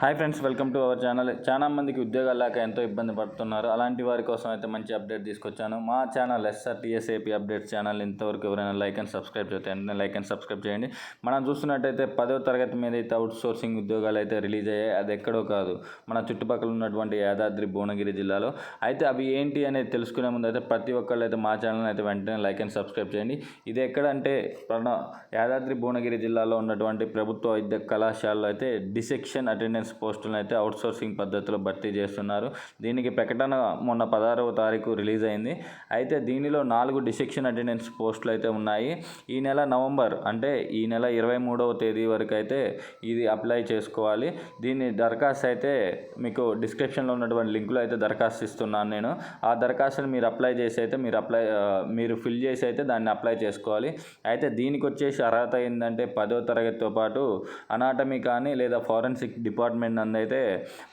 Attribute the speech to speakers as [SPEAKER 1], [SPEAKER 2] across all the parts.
[SPEAKER 1] Hi friends welcome to our channel. చాలా మందికి ఉద్యోగాలు లేక ఎంతో ఇబ్బంది పడుతున్నారు. అలాంటి వారి కోసం అయితే మంచి అప్డేట్ తీసుకొచ్చాను. మా ఛానల్ ఎస్ఆర్టీఎస్ఏపీ అప్డేట్స్ ఛానల్ ఇంతవరకు ఎవరైనా లైక్ అండ్ సబ్స్క్రైబ్ చేస్తే వెంటనే లైక్ అండ్ సబ్స్క్రైబ్ చేయండి. మనం చూస్తున్నట్టయితే పదో తరగతి మీద అయితే అవుట్ సోర్సింగ్ ఉద్యోగాలు అయితే రిలీజ్ అయ్యాయి. అది ఎక్కడో కాదు మన చుట్టుపక్కల ఉన్నటువంటి యాదాద్రి భువనగిరి జిల్లాలో. అయితే అవి ఏంటి అనేది తెలుసుకునే ముందు అయితే ప్రతి ఒక్కళ్ళు అయితే మా ఛానల్ అయితే వెంటనే లైక్ అండ్ సబ్స్క్రైబ్ చేయండి. ఇది ఎక్కడంటే ప్రణ యాదాద్రి భువనగిరి జిల్లాలో ఉన్నటువంటి ప్రభుత్వ వైద్య కళాశాలలో అయితే డిసెక్షన్ అటెండెన్స్ పోస్టులను అయితే అవుట్సోర్సింగ్ పద్ధతిలో భర్తీ చేస్తున్నారు. దీనికి ప్రకటన మొన్న పదహారవ తారీఖు రిలీజ్ అయింది. అయితే దీనిలో నాలుగు డిసెక్షన్ అటెండెన్స్ పోస్టులు అయితే ఉన్నాయి. ఈ నెల నవంబర్ అంటే ఈ నెల ఇరవై మూడవ తేదీ వరకు అయితే ఇది అప్లై చేసుకోవాలి. దీని దరఖాస్తు అయితే మీకు డిస్క్రిప్షన్లో ఉన్నటువంటి లింకులో అయితే దరఖాస్తు ఇస్తున్నాను నేను. ఆ దరఖాస్తుని మీరు అప్లై చేసి అయితే మీరు అప్లై మీరు ఫిల్ చేసి అయితే దాన్ని అప్లై చేసుకోవాలి. అయితే దీనికి వచ్చేసి అర్హత ఏంటంటే పదో తరగతితో పాటు అనాటమీ కానీ లేదా ఫారెన్సిక్ డిపార్ట్మెంట్ నందు అయితే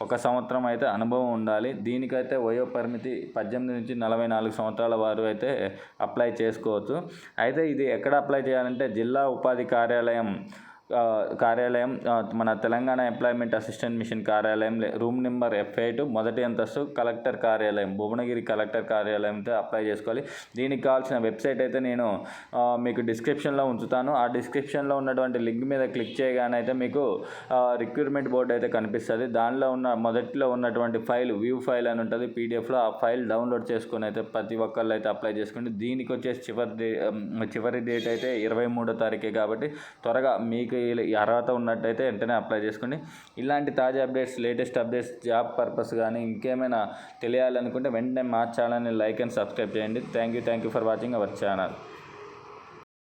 [SPEAKER 1] ఒక సంవత్సరం అయితే అనుభవం ఉండాలి. దీనికైతే వయో పరిమితి పద్దెనిమిది నుంచి నలభై నాలుగు సంవత్సరాల వారు అయితే అప్లై చేసుకోవచ్చు. అయితే ఇది ఎక్కడ అప్లై చేయాలంటే జిల్లా ఉపాధి కార్యాలయం కార్యాలయం మన తెలంగాణ ఎంప్లాయ్మెంట్ అసిస్టెంట్ మిషన్ కార్యాలయం లే- రూమ్ నెంబర్ ఎఫ్ టు మొదటి అంతస్తు కలెక్టర్ కార్యాలయం భువనగిరి కలెక్టర్ కార్యాలయంతో అప్లై చేసుకోవాలి. దీనికి కావాల్సిన వెబ్సైట్ అయితే నేను మీకు డిస్క్రిప్షన్లో ఉంచుతాను. ఆ డిస్క్రిప్షన్లో ఉన్నటువంటి లింక్ మీద క్లిక్ చేయగానే అయితే మీకు రిక్రూట్మెంట్ బోర్డు అయితే కనిపిస్తుంది. దానిలో ఉన్న మొదటిలో ఉన్నటువంటి ఫైల్ వ్యూ ఫైల్ అని ఉంటుంది. పీడిఎఫ్లో ఆ ఫైల్ డౌన్లోడ్ చేసుకుని అయితే ప్రతి ఒక్కళ్ళు అయితే అప్లై చేసుకోండి దీనికి వచ్చేసి చివరి డే చివరి డేట్ అయితే ఇరవై మూడో తారీఖే కాబట్టి త్వరగా మీకు మీకు ఈ అర్హత ఉన్నట్టయితే వెంటనే అప్లై చేసుకోండి. ఇలాంటి తాజా updates latest updates job purpose కానీ ఇంకేమైనా తెలియాలనుకుంటే వెంటనే మా ఛానల్ని లైక్ అండ్ సబ్స్క్రైబ్ చేయండి. Thank you thank you for watching our channel